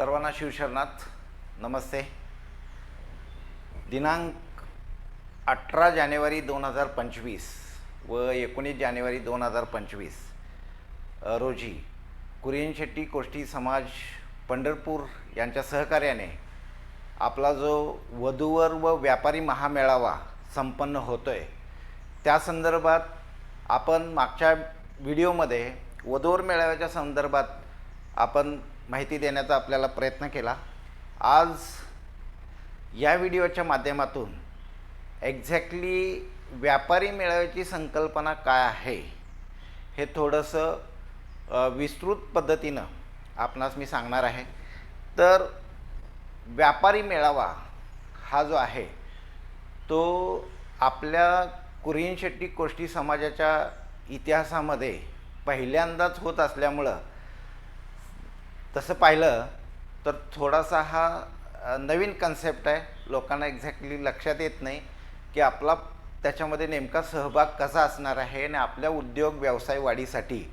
सर्वांना शिवशरणात नमस्ते. दिनांक अठरा जानेवारी दोन हजार पंचवीस व एकोणीस जानेवारी दोन हजार पंचवीस रोजी कुरियन शेट्टी कोष्टी समाज पंढरपूर यांच्या सहकार्याने आपला जो वधूवर व व्यापारी महामेळावा संपन्न होतो आहे त्या संदर्भात आपण मागच्या व्हिडिओमध्ये वधूवर मेळाव्याच्या संदर्भात आपण माहिती देण्याचा आपल्याला प्रयत्न केला. आज या व्हिडिओच्या माध्यमातून एक्झॅक्टली व्यापारी मेळाव्याची संकल्पना काय आहे हे थोडंसं विस्तृत पद्धतीनं आपणास मी सांगणार आहे. तर व्यापारी मेळावा हा जो आहे तो आपल्या कुरियन शेट्टी कोष्टी समाजाच्या इतिहासामध्ये पहिल्यांदाच होत असल्यामुळं तसं पाहिलं तर थोडासा हा नवीन कन्सेप्ट आहे. लोकांना एक्झॅक्टली लक्षात येत नाही की आपला त्याच्यामध्ये नेमका सहभाग कसा असणार आहे आणि आपल्या उद्योग व्यवसाय वाढीसाठी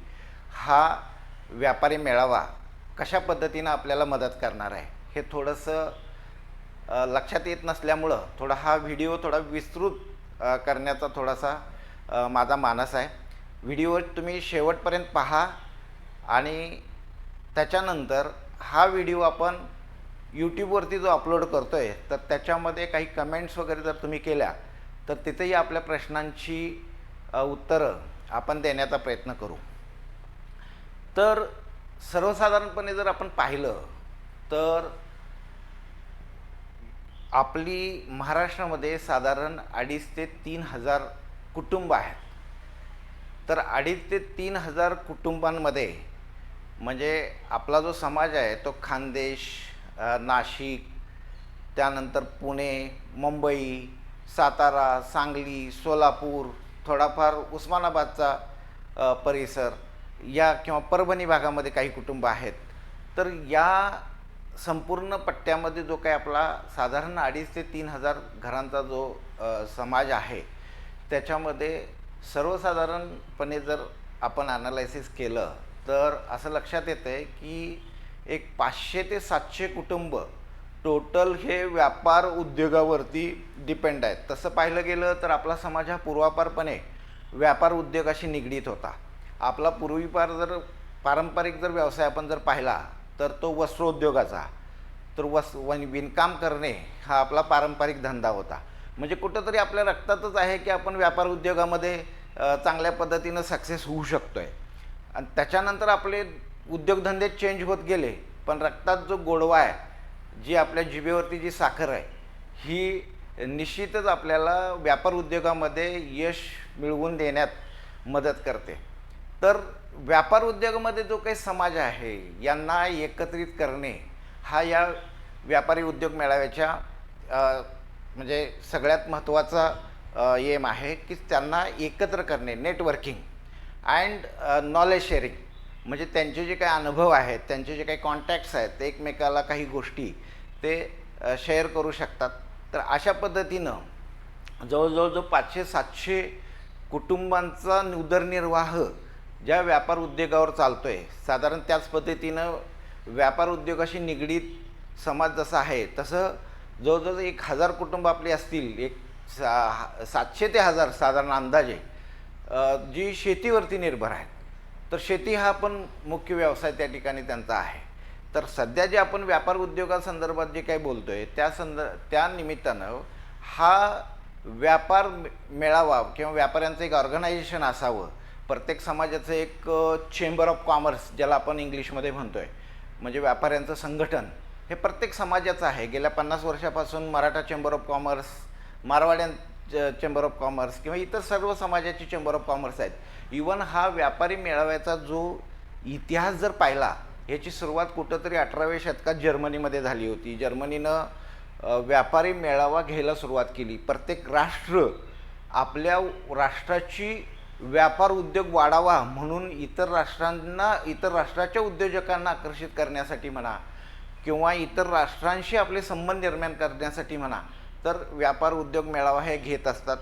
हा व्यापारी मेळावा कशा पद्धतीनं आपल्याला मदत करणार आहे हे थोडंसं लक्षात येत नसल्यामुळं थोडा हा व्हिडिओ थोडा विस्तृत करण्याचा थोडासा माझा मानस आहे. व्हिडिओ तुम्ही शेवटपर्यंत पहा आणि त्याच्यानंतर हा व्हिडिओ आपण यूट्यूबवरती जो अपलोड करतो आहे तर त्याच्यामध्ये काही कमेंट्स वगैरे जर तुम्ही केल्या तर तिथेही आपल्या प्रश्नांची उत्तरं आपण देण्याचा प्रयत्न करू. तर सर्वसाधारणपणे जर आपण पाहिलं तर आपली महाराष्ट्रामध्ये साधारण अडीच ते तीन हजार कुटुंब आहेत. तर अडीच ते तीन हजार कुटुंबांमध्ये म्हणजे आपला जो समाज आहे तो खानदेश नाशिक त्यानंतर पुणे मुंबई सातारा सांगली सोलापूर थोडाफार उस्मानाबादचा परिसर या किंवा परभणी भागामध्ये काही कुटुंब आहेत. तर या संपूर्ण पट्ट्यामध्ये जो काही आपला साधारण अडीच ते तीन हजार घरांचा जो समाज आहे त्याच्यामध्ये सर्वसाधारणपणे जर आपण ॲनालायसिस केलं तर असं लक्षात येतं आहे की एक पाचशे ते सातशे कुटुंब टोटल हे व्यापार उद्योगावरती डिपेंड आहेत. तसं पाहिलं गेलं तर आपला समाज हा पूर्वापारपणे व्यापार उद्योगाशी निगडीत होता. आपला पूर्वीपार जर पारंपरिक जर व्यवसाय आपण जर पाहिला तर तो वस्त्रोद्योगाचा तर वस वन विणकाम करणे हा आपला पारंपरिक धंदा होता. म्हणजे कुठंतरी आपल्या रक्तातच आहे की आपण व्यापार उद्योगामध्ये चांगल्या पद्धतीनं सक्सेस होऊ शकतो आहे आणि त्याच्यानंतर आपले उद्योगधंदे चेंज होत गेले पण रक्तात जो गोडवा आहे जी आपल्या जिभेवरती जी साखर आहे ही निश्चितच आपल्याला व्यापार उद्योगामध्ये यश मिळवून देण्यात मदत करते. तर व्यापार उद्योगामध्ये जो काही समाज आहे यांना एकत्रित करणे हा या व्यापारी उद्योग मेळाव्याच्या म्हणजे सगळ्यात महत्त्वाचा एम आहे की त्यांना एकत्र करणे नेटवर्किंग अँड नॉलेज शेअरिंग म्हणजे त्यांचे जे काही अनुभव आहेत त्यांचे जे काही कॉन्टॅक्ट्स आहेत ते एकमेकाला काही गोष्टी ते शेअर करू शकतात. तर अशा पद्धतीनं जवळजवळ जो पाचशे सातशे कुटुंबांचा उदरनिर्वाह ज्या व्यापार उद्योगावर चालतो आहे साधारण त्याच पद्धतीनं व्यापार उद्योगाशी निगडीत समाज जसा आहे तसं जवळजवळ एक हजार कुटुंब आपली असतील एक सा सातशे ते हजार साधारण अंदाजे जी शेतीवरती निर्भर आहेत. तर शेती हा पण मुख्य व्यवसाय त्या ठिकाणी त्यांचा आहे. तर सध्या जे आपण व्यापार उद्योगासंदर्भात जे काही बोलतो आहे त्या संद त्या निमित्तानं हा व्यापार मेळावा किंवा व्यापाऱ्यांचं एक ऑर्गनायझेशन असावं. प्रत्येक समाजाचं एक चेंबर ऑफ कॉमर्स ज्याला आपण इंग्लिशमध्ये म्हणतो आहे म्हणजे व्यापाऱ्यांचं संघटन हे प्रत्येक समाजाचं आहे. गेल्या पन्नास वर्षापासून मराठा चेंबर ऑफ कॉमर्स मारवाड्यां चेंबर ऑफ कॉमर्स किंवा इतर सर्व समाजाची चेंबर ऑफ कॉमर्स आहेत. इवन हा व्यापारी मेळाव्याचा जो इतिहास जर पाहिला ह्याची सुरुवात कुठंतरी अठराव्या शतकात जर्मनीमध्ये झाली होती. जर्मनीनं व्यापारी मेळावा घ्यायला सुरुवात केली. प्रत्येक राष्ट्र आपल्या राष्ट्राची व्यापार उद्योग वाढावा म्हणून इतर राष्ट्रांना इतर राष्ट्राच्या उद्योजकांना आकर्षित करण्यासाठी म्हणा किंवा इतर राष्ट्रांशी आपले संबंध निर्माण करण्यासाठी म्हणा तर व्यापार उद्योग मेळावा हे घेत असतात.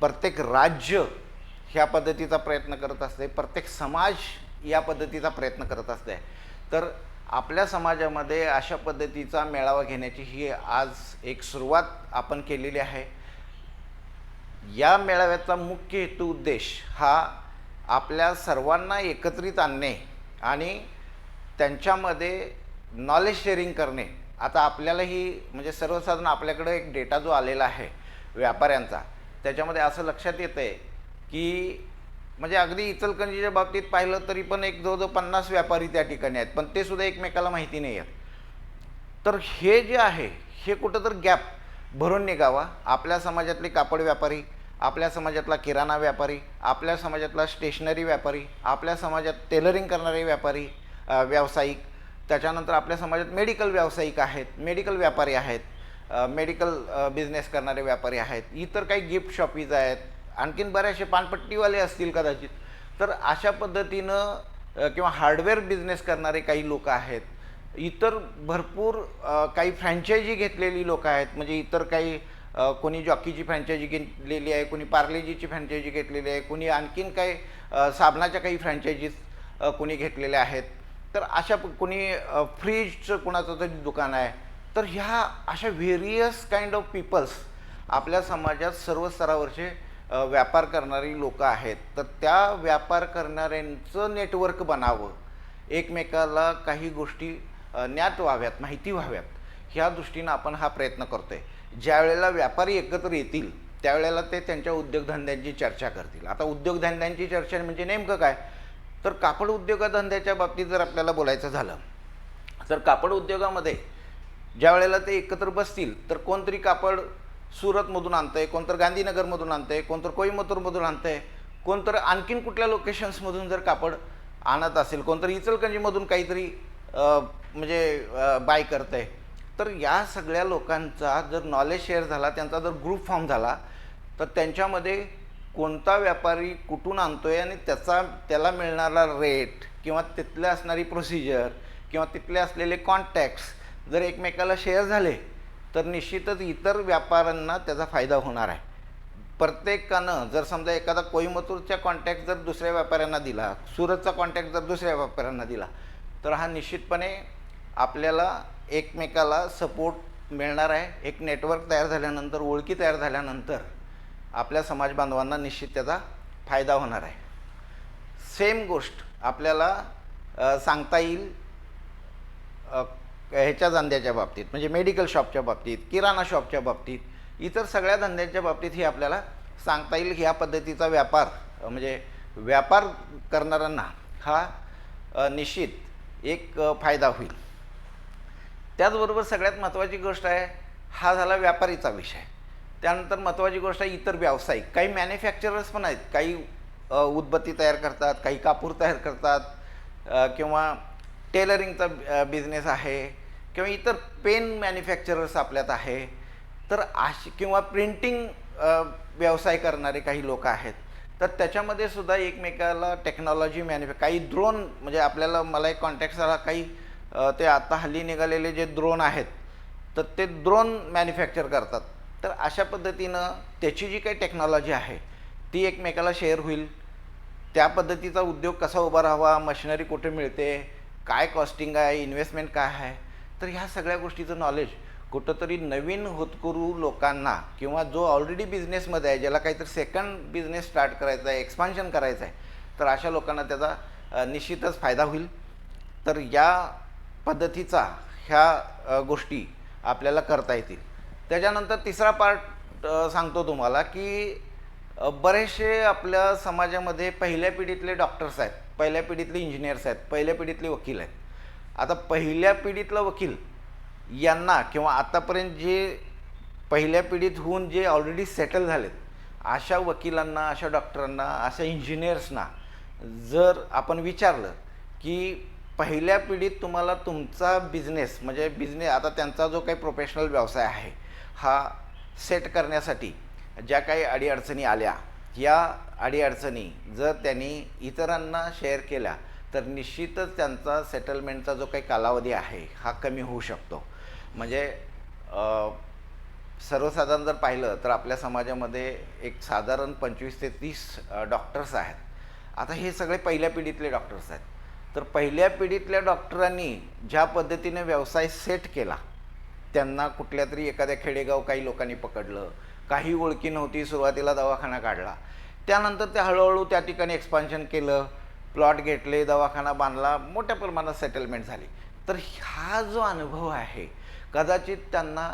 प्रत्येक राज्य ह्या पद्धतीचा प्रयत्न करत असते. प्रत्येक समाज या पद्धतीचा प्रयत्न करत असते. तर आपल्या समाजामध्ये अशा पद्धतीचा मेळावा घेण्याची ही आज एक सुरुवात आपण केलेली आहे. या मेळाव्याचा मुख्य हेतू उद्देश हा आपल्या सर्वांना एकत्रित आणणे आणि त्यांच्यामध्ये नॉलेज शेअरिंग करणे. आता आपल्यालाही म्हणजे सर्वसाधारण आपल्याकडं एक डेटा जो आलेला आहे व्यापाऱ्यांचा त्याच्यामध्ये असं लक्षात येतं आहे की म्हणजे अगदी इचलकरंजीच्या बाबतीत पाहिलं तरी पण एक जवळजवळ पन्नास व्यापारी त्या ठिकाणी आहेत पण ते सुद्धा एकमेकाला माहिती नाही आहेत. तर हे जे आहे हे कुठं तर गॅप भरून निघावा. आपल्या समाजातले कापड व्यापारी आपल्या समाजातला किराणा व्यापारी आपल्या समाजातला स्टेशनरी व्यापारी आपल्या समाजात टेलरिंग करणारे व्यापारी व्यावसायिक त्याच्यानंतर आपल्या समाजात मेडिकल व्यावसायिक आहेत मेडिकल व्यापारी आहेत मेडिकल बिझनेस करणारे व्यापारी आहेत इतर काही गिफ्ट शॉपीज आहेत आणखीन बऱ्याचशे पानपट्टीवाले असतील कदाचित. तर अशा पद्धतीनं किंवा हार्डवेअर बिझनेस करणारे काही लोक आहेत इतर भरपूर काही फ्रँचायझी घेतलेली लोक आहेत म्हणजे इतर काही कोणी जॉकीची फ्रँचायझी घेतलेली आहे कोणी पार्लेजीची फ्रँचायझी घेतलेली आहे कोणी आणखीन काही साबणाच्या काही फ्रँचायझीज कोणी घेतलेल्या आहेत. तर अशा कोणी फ्रीजचं कुणाचं तरी दुकान आहे तर ह्या अशा व्हेरियस काइंड ऑफ पीपल्स आपल्या समाजात सर्व स्तरावरचे व्यापार करणारी लोकं आहेत. तर त्या व्यापार करणाऱ्यांचं नेटवर्क बनावं. एकमेकाला काही गोष्टी ज्ञात व्हाव्यात माहिती व्हाव्यात. ह्या दृष्टीनं आपण हा प्रयत्न करतोय. ज्या वेळेला व्यापारी एकत्र येतील त्यावेळेला ते त्यांच्या उद्योगधंद्यांची चर्चा करतील. आता उद्योगधंद्यांची चर्चा म्हणजे नेमकं काय? तर कापड उद्योगधंद्याच्या बाबतीत जर आपल्याला बोलायचं झालं तर कापड उद्योगामध्ये ज्या वेळेला ते एकत्र बसतील तर कोणतरी कापड सुरतमधून आणतंय कोणतर गांधीनगरमधून आणतंय कोणतर कोईमतूरमधून आणतंय कोणतर आणखीन कुठल्या लोकेशन्समधून जर कापड आणत असेल कोणतर इचलकंजीमधून काहीतरी म्हणजे बाय करतंय तर या सगळ्या लोकांचा जर नॉलेज शेअर झाला त्यांचा जर ग्रुप फॉर्म झाला तर त्यांच्यामध्ये कोणता व्यापारी कुठून आणतोय आणि त्याचा त्याला मिळणारा रेट किंवा तिथले असणारी प्रोसिजर किंवा तिथले असलेले कॉन्टॅक्ट्स जर एकमेकाला शेअर झाले तर निश्चितच इतर व्यापाऱ्यांना त्याचा फायदा होणार आहे. प्रत्येकानं जर समजा एखादा कोईमतूरचा कॉन्टॅक्ट जर दुसऱ्या व्यापाऱ्यांना दिला सुरतचा कॉन्टॅक्ट जर दुसऱ्या व्यापाऱ्यांना दिला तर हा निश्चितपणे आपल्याला एकमेकाला सपोर्ट मिळणार आहे. एक नेटवर्क तयार झाल्यानंतर ओळखी तयार झाल्यानंतर आपल्या समाज बांधवांना निश्चित त्याचा फायदा होणार आहे. सेम गोष्ट आपल्याला सांगता येईल ह्याच्या धंद्याच्या बाबतीत म्हणजे मेडिकल शॉपच्या बाबतीत किराणा शॉपच्या बाबतीत इतर सगळ्या धंद्यांच्या बाबतीत ही आपल्याला सांगता येईल. ह्या पद्धतीचा व्यापार म्हणजे व्यापार करणाऱ्यांना हा निश्चित एक फायदा होईल. त्याचबरोबर सगळ्यात महत्त्वाची गोष्ट आहे हा झाला व्यापारीचा विषय. त्यानंतर महत्त्वाची गोष्ट आहे इतर व्यावसायिक. काही मॅन्युफॅक्चरर्स पण आहेत. काही उदबत्ती तयार करतात काही कापूर तयार करतात किंवा टेलरिंगचा बिझनेस आहे किंवा इतर पेन मॅन्युफॅक्चरर्स आपल्यात आहे. तर अशी किंवा प्रिंटिंग व्यवसाय करणारे काही लोक आहेत. तर त्याच्यामध्ये सुद्धा एकमेकाला टेक्नॉलॉजी मॅन्युफॅक् काही ड्रोन म्हणजे आपल्याला मला एक कॉन्टॅक्ट झाला काही ते आता हल्ली निघालेले जे ड्रोन आहेत तर ते ड्रोन मॅन्युफॅक्चर करतात. तर अशा पद्धतीनं त्याची जी काही टेक्नॉलॉजी आहे ती एकमेकाला शेअर होईल. त्या पद्धतीचा उद्योग कसा उभा राहावा मशिनरी कुठे मिळते काय कॉस्टिंग आहे इन्व्हेस्टमेंट काय आहे तर ह्या सगळ्या गोष्टीचं नॉलेज कुठंतरी नवीन होतकरू लोकांना किंवा जो ऑलरेडी बिझनेसमध्ये आहे ज्याला काहीतरी सेकंड बिझनेस स्टार्ट करायचा आहे एक्सपान्शन करायचं आहे तर अशा लोकांना त्याचा निश्चितच फायदा होईल. तर या पद्धतीचा ह्या गोष्टी आपल्याला करता येतील. त्याच्यानंतर तिसरा पार्ट सांगतो तुम्हाला की बरेचसे आपल्या समाजामध्ये पहिल्या पिढीतले डॉक्टर्स आहेत पहिल्या पिढीतले इंजिनियर्स आहेत पहिल्या पिढीतले वकील आहेत. आता पहिल्या पिढीतला वकील यांना किंवा आतापर्यंत जे पहिल्या पिढीत होऊन जे ऑलरेडी सेटल झालेत अशा वकिलांना अशा डॉक्टरांना अशा इंजिनियर्सना जर आपण विचारलं की पहिल्या पिढीत तुम्हाला तुमचा बिझनेस म्हणजे बिझनेस आता त्यांचा जो काही प्रोफेशनल व्यवसाय आहे हा सेट करण्यासाठी ज्या काही अडीअडचणी आल्या या अडीअडचणी जर त्यांनी इतरांना शेअर केल्या तर निश्चितच त्यांचा सेटलमेंटचा जो काही कालावधी आहे हा कमी होऊ शकतो. म्हणजे सर्वसाधारण जर पाहिलं तर आपल्या समाजामध्ये एक साधारण पंचवीस ते तीस डॉक्टर्स आहेत. आता हे सगळे पहिल्या पिढीतले डॉक्टर्स आहेत. तर पहिल्या पिढीतल्या डॉक्टरांनी ज्या पद्धतीने व्यवसाय सेट केला त्यांना कुठल्या तरी एखाद्या खेडेगाव काही लोकांनी पकडलं काही ओळखी नव्हती सुरुवातीला दवाखाना काढला. त्यानंतर ते हळूहळू त्या ठिकाणी एक्सपान्शन केलं प्लॉट घेतले दवाखाना बांधला मोठ्या प्रमाणात सेटलमेंट झाली. तर हा जो अनुभव आहे कदाचित त्यांना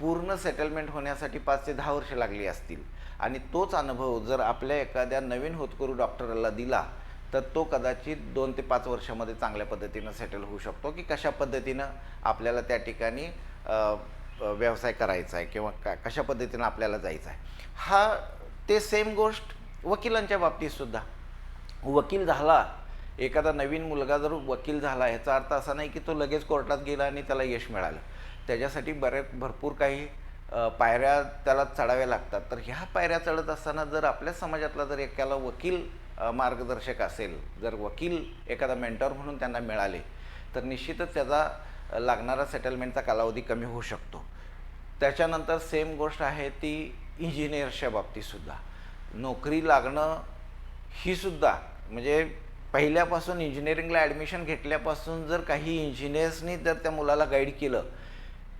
पूर्ण सेटलमेंट होण्यासाठी पाच ते दहा वर्षे लागली असतील. आणि तोच अनुभव जर आपल्या एखाद्या नवीन होतकरू डॉक्टरला दिला तर तो कदाचित दोन ते पाच वर्षामध्ये चांगल्या पद्धतीनं सेटल होऊ शकतो की कशा पद्धतीनं आपल्याला त्या ठिकाणी व्यवसाय करायचा आहे किंवा का कशा पद्धतीनं आपल्याला जायचं आहे हा ते सेम गोष्ट वकिलांच्या बाबतीतसुद्धा वकील झाला एखादा नवीन मुलगा जर वकील झाला ह्याचा अर्थ असा नाही की तो लगेच कोर्टात गेला आणि त्याला यश मिळालं. त्याच्यासाठी बऱ्याच भरपूर काही पायऱ्या त्याला चढाव्या लागतात. तर ह्या पायऱ्या चढत असताना जर आपल्या समाजातला जर एकाला वकील मार्गदर्शक असेल जर वकील एखादा मेंटॉर म्हणून त्यांना मिळाले तर निश्चितच त्याचा लागणारा सेटलमेंटचा कालावधी कमी होऊ शकतो. त्याच्यानंतर सेम गोष्ट आहे ती इंजिनियर्सच्या बाबतीतसुद्धा नोकरी लागणं ही सुद्धा म्हणजे पहिल्यापासून इंजिनिअरिंगला ॲडमिशन घेतल्यापासून जर काही इंजिनियर्सनी जर त्या मुलाला गाईड केलं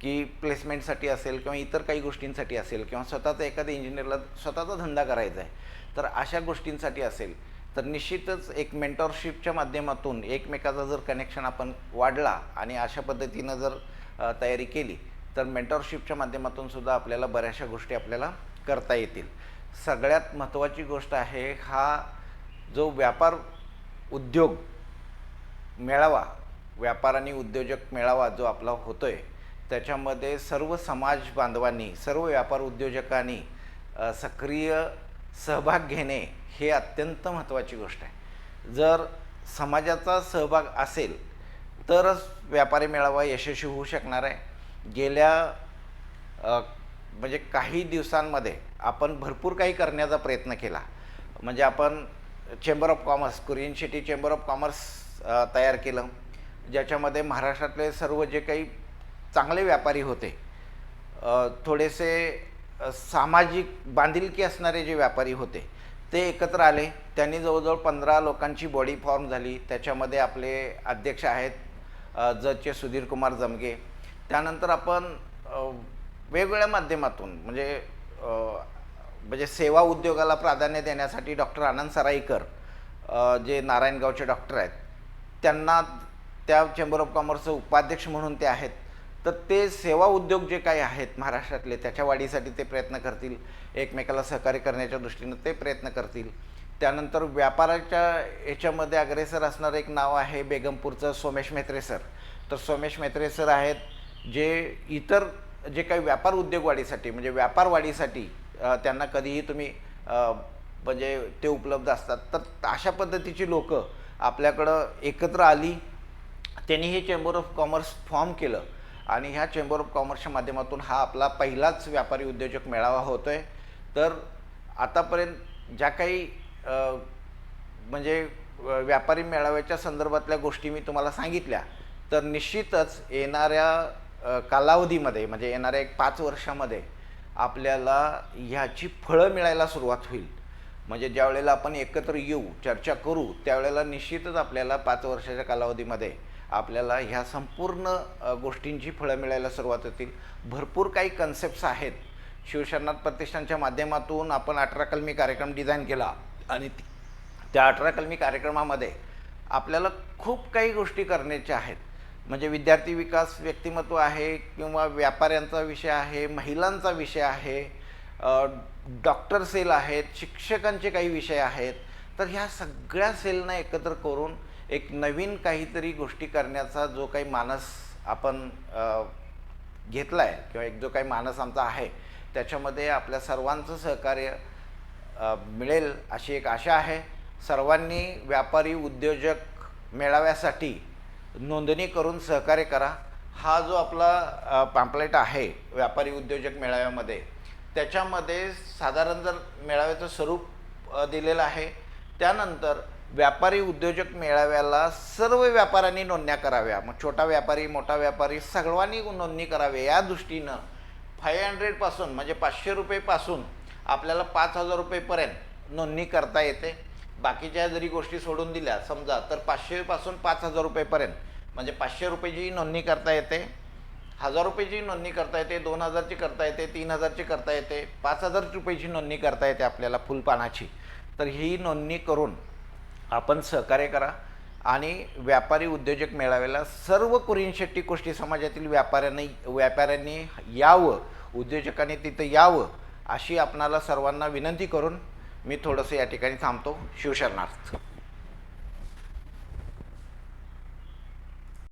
की प्लेसमेंटसाठी असेल किंवा इतर काही गोष्टींसाठी असेल किंवा स्वतःचा एखाद्या इंजिनियरला स्वतःचा धंदा करायचा आहे तर अशा गोष्टींसाठी असेल तर निश्चितच एक मेंटॉरशिपच्या माध्यमातून एकमेकाचा जर कनेक्शन आपण वाढला आणि अशा पद्धतीनं जर तयारी केली तर मेंटॉरशिपच्या माध्यमातून सुद्धा आपल्याला बऱ्याचशा गोष्टी आपल्याला करता येतील. सगळ्यात महत्त्वाची गोष्ट आहे हा जो व्यापार उद्योग मेळावा व्यापार आणि उद्योजक मेळावा जो आपला होतो आहे त्याच्यामध्ये सर्व समाज बांधवांनी सर्व व्यापार उद्योजकांनी सक्रिय सहभाग घेणे हे अत्यंत महत्त्वाची गोष्ट आहे. जर समाजाचा सहभाग असेल तरच व्यापारी मेळावा यशस्वी होऊ शकणार आहे. गेल्या म्हणजे काही दिवसांमध्ये आपण भरपूर काही करण्याचा प्रयत्न केला. म्हणजे आपण चेंबर ऑफ कॉमर्स कुरियन सिटी चेंबर ऑफ कॉमर्स तयार केलं. ज्याच्यामध्ये महाराष्ट्रातले सर्व जे काही चांगले व्यापारी होते थोडेसे सामाजिक बांधिलकी असणारे जे व्यापारी होते ते एकत्र आले. त्यांनी जवळजवळ पंधरा लोकांची बॉडी फॉर्म झाली. त्याच्यामध्ये आपले अध्यक्ष आहेत जजचे सुधीर कुमार जमगे. त्यानंतर आपण वेगवेगळ्या माध्यमातून म्हणजे म्हणजे सेवा उद्योगाला प्राधान्य देण्यासाठी डॉक्टर आनंद सराईकर जे नारायणगावचे डॉक्टर आहेत त्यांना त्या चेंबर ऑफ कॉमर्सचे उपाध्यक्ष म्हणून ते आहेत. तर ते सेवा उद्योग जे काही आहेत महाराष्ट्रातले त्याच्या वाढीसाठी ते प्रयत्न करतील. एकमेकाला सहकार्य करण्याच्या दृष्टीनं ते प्रयत्न करतील. त्यानंतर व्यापाराच्या याच्यामध्ये अग्रेसर असणारं एक नाव आहे बेगमपूरचं सोमेश मेत्रे सर. तर सोमेश मेत्रे सर आहेत जे इतर जे काही व्यापार उद्योग वाढीसाठी म्हणजे व्यापार वाढीसाठी त्यांना कधीही तुम्ही म्हणजे ते उपलब्ध असतात. तर अशा पद्धतीची लोक आपल्याकडं एकत्र आली. त्यांनी हे चेंबर ऑफ कॉमर्स फॉर्म केलं. आणि ह्या चेंबर ऑफ कॉमर्सच्या माध्यमातून हा आपला पहिलाच व्यापारी उद्योजक मेळावा होतो आहे तर आतापर्यंत ज्या काही म्हणजे व्यापारी मेळाव्याच्या संदर्भातल्या गोष्टी मी तुम्हाला सांगितल्या तर निश्चितच येणाऱ्या कालावधीमध्ये म्हणजे येणाऱ्या एक पाच वर्षामध्ये आपल्याला ह्याची फळं मिळायला सुरुवात होईल. म्हणजे ज्या वेळेला आपण एकत्र येऊ चर्चा करू त्यावेळेला निश्चितच आपल्याला पाच वर्षाच्या कालावधीमध्ये आपल्याला ह्या संपूर्ण गोष्टींची फळं मिळायला सुरुवात होतील. भरपूर काही कन्सेप्ट्स आहेत. शिवशरनाथ प्रतिष्ठानच्या माध्यमातून आपण अठरा कलमी कार्यक्रम डिझाईन केला आणि त्या अठरा कलमी कार्यक्रमामध्ये आपल्याला खूप काही गोष्टी करण्याच्या आहेत. म्हणजे विद्यार्थी विकास व्यक्तिमत्व आहे किंवा व्यापाऱ्यांचा विषय आहे महिलांचा विषय आहे डॉक्टर सेल आहेत शिक्षकांचे काही विषय आहेत. तर ह्या सगळ्या सेलना एकत्र करून एक नवीन काहीतरी गोष्टी करण्याचा जो काही मानस आपण घेतला आहे किंवा एक जो काही मानस आमचा आहे त्याच्यामध्ये आपल्या सर्वांचं सहकार्य मिळेल अशी एक आशा आहे. सर्वांनी व्यापारी उद्योजक मेळाव्यासाठी नोंदणी करून सहकार्य करा. हा जो आपला पॅम्पलेट आहे व्यापारी उद्योजक मेळाव्यामध्ये त्याच्यामध्ये साधारण जर मेळाव्याचं स्वरूप दिलेलं आहे त्यानंतर व्यापारी उद्योजक मेळाव्याला सर्व व्यापाऱ्यांनी नोंदण्या कराव्या. मग छोटा व्यापारी मोठा व्यापारी सर्वांनी नोंदणी करावी. या दृष्टीनं फाय हंड्रेडपासून म्हणजे पाचशे रुपयेपासून आपल्याला पाच हजार रुपयेपर्यंत नोंदणी करता येते. बाकीच्या जरी गोष्टी सोडून दिल्या समजा तर पाचशेपासून पाच हजार रुपयेपर्यंत म्हणजे पाचशे रुपयेची नोंदणी करता येते. हजार रुपयेची नोंदणी करता येते दोन हजारची करता येते तीन हजारची करता येते पाच हजार रुपयेची नोंदणी करता येते आपल्याला फुलपानाची. तर ही नोंदणी करून आपण सहकार्य करा आणि व्यापारी उद्योजक मेळाव्याला सर्व कुरीन शेट्टी गोष्टी समाजातील व्यापाऱ्यांनी व्यापाऱ्यांनी यावं उद्योजकांनी तिथं यावं अशी आपणाला सर्वांना विनंती करून मी थोडंसं या ठिकाणी थांबतो. शिवशरणार्थ.